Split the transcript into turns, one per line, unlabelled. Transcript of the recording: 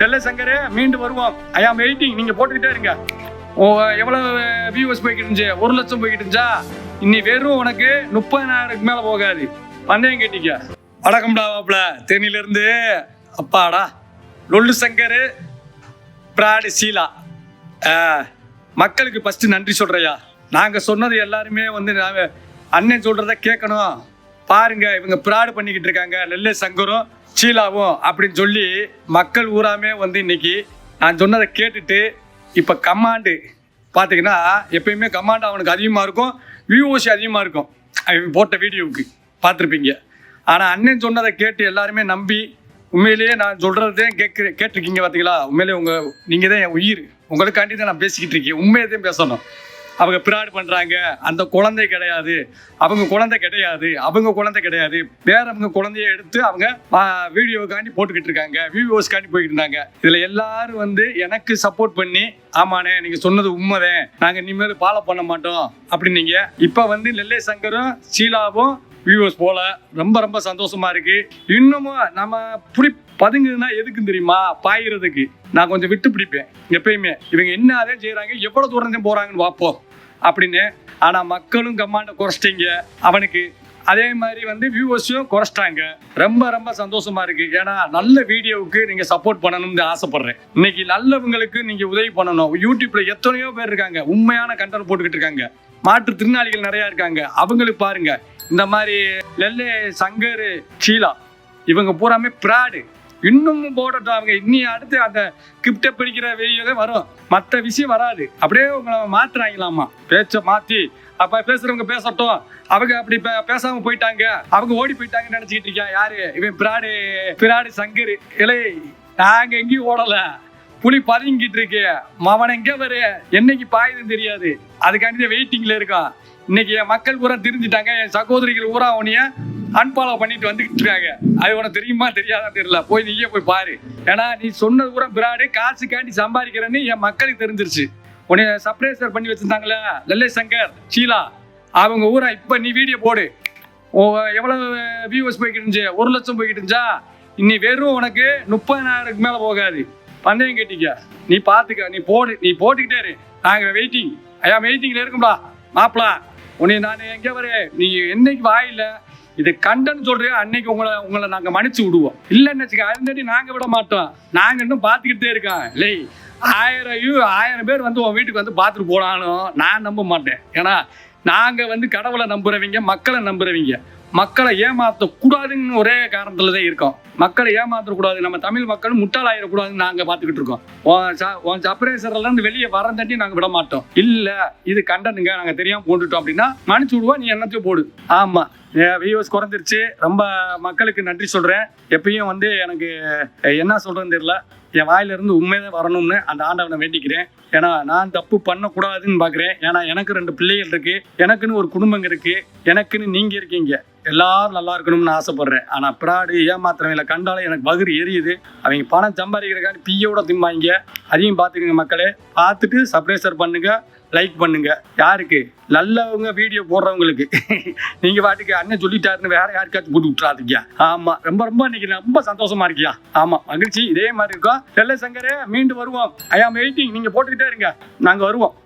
டெல்ல சங்கரே மீண்டும் வருவோம். ஐ ஆம் வெயிட்டிங் நீங்க போட்டுக்கிட்டே இருங்க. ஓ எவ்வளவு வியூவர்ஸ் போய்கிட்டு இருந்துச்சு? ஒரு லட்சம் போய்கிட்டு இருந்துச்சா? இன்னி வெறும் உனக்கு முப்பதாயிரத்துக்கு மேல போகாது. பந்தயம் கேட்டிக்க. வணக்கம்டா மாப்ள தேனியில இருந்து அப்பாடா. லொல்லு சங்கர் பிராடு சீலா. மக்களுக்கு ஃபஸ்ட்டு நன்றி சொல்கிறையா நாங்கள் சொன்னது எல்லாருமே வந்து நாங்க அண்ணன் சொல்கிறத கேட்கணும். பாருங்க இவங்க பிராடு பண்ணிக்கிட்டு இருக்காங்க. நெல்லை சங்கரும் சீலாவும் அப்படின்னு சொல்லி மக்கள் ஊராமே வந்து இன்னைக்கு நான் சொன்னதை கேட்டுட்டு இப்போ கமாண்டு பார்த்தீங்கன்னா எப்பயுமே கமாண்ட் அவனுக்கு அதிகமாக இருக்கும் விஓசி அதிகமாக இருக்கும். அவன் போட்ட வீடியோவுக்கு பார்த்துருப்பீங்க. ஆனால் அண்ணன் சொன்னதை கேட்டு எல்லாருமே நம்பி உண்மையிலேயே நான் சொல்கிறதே கேட்குற கேட்டிருக்கீங்க பார்த்தீங்களா உண்மையிலேயே உங்கள் நீங்கள் தான் என் உயிர். உங்களுக்காண்டி தான் நான் பேசிக்கிட்டு இருக்கேன். உண்மையை தான் பேசணும். அவங்க பிராடு பண்ணுறாங்க அந்த குழந்தை கிடையாது. அவங்க குழந்தை கிடையாது. அவங்க குழந்தை கிடையாது. வேறவங்க குழந்தைய எடுத்து அவங்க வீடியோக்காண்டி போட்டுக்கிட்டு இருக்காங்க. வியூவர்ஸ்க்காண்டி போய்கிட்டு இருந்தாங்க. இதில் எல்லாரும் வந்து எனக்கு சப்போர்ட் பண்ணி ஆமாண்ணே நீங்கள் சொன்னது உண்மைதான். நாங்கள் இனிமேல் ஃபாலோ பண்ண மாட்டோம். அப்படின்னீங்க இப்போ வந்து நெல்லை சங்கரும் ஷீலாவும் வியூவர்ஸ் போல ரொம்ப ரொம்ப சந்தோஷமா இருக்கு. இன்னமும் நம்ம புடி பதுங்குதுன்னா எதுக்கு தெரியுமா? பாயிறதுக்கு. நான் கொஞ்சம் விட்டு பிடிப்பேன். எப்பயுமே. இவங்க என்ன அதே செய்யறாங்க எவ்வளவு தூரம் போறாங்கன்னு பார்ப்போம். அப்படின்னு. ஆனா மக்களும் கம்மாண்ட குறைச்சிட்டீங்க. அவனுக்கு அதே மாதிரி வந்து வியூவர்ஸையும் குறைச்சிட்டாங்க. ரொம்ப ரொம்ப சந்தோஷமா இருக்கு. ஏன்னா நல்ல வீடியோவுக்கு நீங்க சப்போர்ட் பண்ணணும்னு ஆசைப்படுறேன். இன்னைக்கு நல்லவங்களுக்கு நீங்க உதவி பண்ணணும். யூடியூப்ல எத்தனையோ பேர் இருக்காங்க. உண்மையான கண்டென்ட் போட்டுக்கிட்டு இருக்காங்க. மாற்றுத்திறனாளிகள் நிறையா இருக்காங்க. அவங்களுக்கு பாருங்க. இந்த மாதிரி லெல்லே சங்கர் ஷீலா இவங்க பூராமே பிராடு. இன்னமும் போடட்டும் அவங்க இன்னி அடுத்து அந்த கிப்டை பிடிக்கிற வீடியோ வரும். மற்ற விஷயம் வராது. அப்படியே உங்களை மாத்துறாங்களாமா? பேச்சை மாத்தி. அப்ப பேசுறவங்க பேசட்டும். அவங்க அப்படி பே- பேசாம போயிட்டாங்க. அவங்க ஓடி போயிட்டாங்கன்னு நினச்சிக்கிட்டு இருக்கான் யாரு? இவன் பிராடு பிராடு சங்கர். இலை நாங்க எங்கேயும் ஓடல. புலி பதுங்கிட்டு இருக்கு. மவன் எங்க வரு என்னைக்கு பாயுதுன்னு தெரியாது. அதுக்காண்டி வெயிட்டிங்ல இருக்கான். இன்னைக்கு என் மக்கள் பூரா தெரிஞ்சுட்டாங்க. என் சகோதரிகள் பூரா உன்னைய அன்பாலோ பண்ணிட்டு வந்துகிட்டு இருக்காங்க அது உனக்கு தெரியுமா தெரியாதான் தெரியல. போய் நீயே போய் பாரு. ஏன்னா நீ சொன்னது பூரா பிராடு காசுக்காண்டி சம்பாதிக்கிறேன்னு என் மக்களுக்கு தெரிஞ்சிருச்சு. உன்னைய சப்ரேசர் பண்ணி வச்சிருந்தாங்களே லல்லே சங்கர் ஷீலா. அவங்க ஊரா இப்ப நீ வீடியோ போடு. ஓ, எவ்வளவு வியூவர்ஸ் போய்கிட்டு இருந்துச்சு? ஒரு லட்சம் போய்கிட்டு இருந்துச்சா? இன்னி வெறும் உனக்கு முப்பதாயிரத்துக்கு மேல போகாது. பந்தயம் கேட்டிக்க. நீ பாத்துக்க நீ போடு. நீ போட்டுக்கிட்டே இரு. நாங்க வெயிட்டிங் ஐயா வெயிட்டிங்ல இருக்கும்டா. மாப்பிளா உன்னை நான் எங்க வர நீ என்னைக்கு வாயில இது கண்டன்னு சொல்றியா? அன்னைக்கு உங்களை உங்களை நாங்க மன்னிச்சு விடுவோம். இல்லைன்னு வச்சுக்க அதுந்தாடி நாங்க விட மாட்டோம். நாங்க இன்னும் பாத்துக்கிட்டே இருக்கோம். இல்லை ஆயிரம் ஆயிரம் பேர் வந்து உன் வீட்டுக்கு வந்து பார்த்துட்டு போனாலும் நான் நம்ப மாட்டேன். ஏன்னா நாங்க வந்து கடவுளை நம்புறவங்க மக்களை நம்புறவங்க. மக்களை ஏமாத்த கூடாதுன்னு ஒரே காரணத்துல தான் இருக்கோம். மக்களை ஏமாத்தக்கூடாது. நம்ம தமிழ் மக்கள் முட்டாளாயிடக்கூடாதுன்னு நாங்க பாத்துக்கிட்டு இருக்கோம். உன் ச- உன் சப்ரேசர்ல இருந்து வெளியே வரந்தாட்டி நாங்க விட மாட்டோம். இல்ல இது கண்டனுங்க நாங்க தெரியாம போட்டுட்டோம் அப்படின்னா மன்னிச்சு விடுவோம் நீ என்னத்தையும் போடு. ஆமா வியூஸ் குறைஞ்சிருச்சு. ரொம்ப மக்களுக்கு நன்றி சொல்றேன். எப்பயும் வந்து எனக்கு என்ன சொல்றேன்னு தெரியல. என் வாயிலிருந்து உண்மையாக வரணும்னு அந்த ஆண்டவனை வேண்டிக்கிறேன். ஏன்னா நான் தப்பு பண்ணக்கூடாதுன்னு பார்க்குறேன். ஏன்னா எனக்கு ரெண்டு பிள்ளைகள் இருக்குது எனக்குன்னு ஒரு குடும்பம் இருக்குது எனக்குன்னு நீங்கள் இருக்கீங்க. எல்லாரும் நல்லா இருக்கணும்னு ஆசைப்படுறேன். ஆனால் பிராடு ஏமாத்துறவங்களை கண்டாலே எனக்கு பகுதி எரியுது. அவங்க பணம் சம்பாதிக்கிறக்காண்டி பியோட திம்பாங்க. அதையும் பார்த்துக்கோங்க மக்களே. பார்த்துட்டு சப்ரேசர் பண்ணுங்கள் லைக் பண்ணுங்க. யாருக்கு? நல்லவங்க வீடியோ போடுறவங்களுக்கு. நீங்க பாட்டுக்கு அண்ணன் சொல்லிட்டாருன்னு வேற யாருக்காச்சும் போட்டு விட்டுறாதுக்கியா ஆமா ரொம்ப ரொம்ப இன்னைக்கு ரொம்ப சந்தோஷமா இருக்கியா? ஆமா மகிழ்ச்சி. இதே மாதிரி இருக்கும் செல்ல சங்கரே மீண்டும் வருவோம். ஐ ஆம் வெயிட்டிங் நீங்க போட்டுக்கிட்டே இருங்க. நாங்க வருவோம்.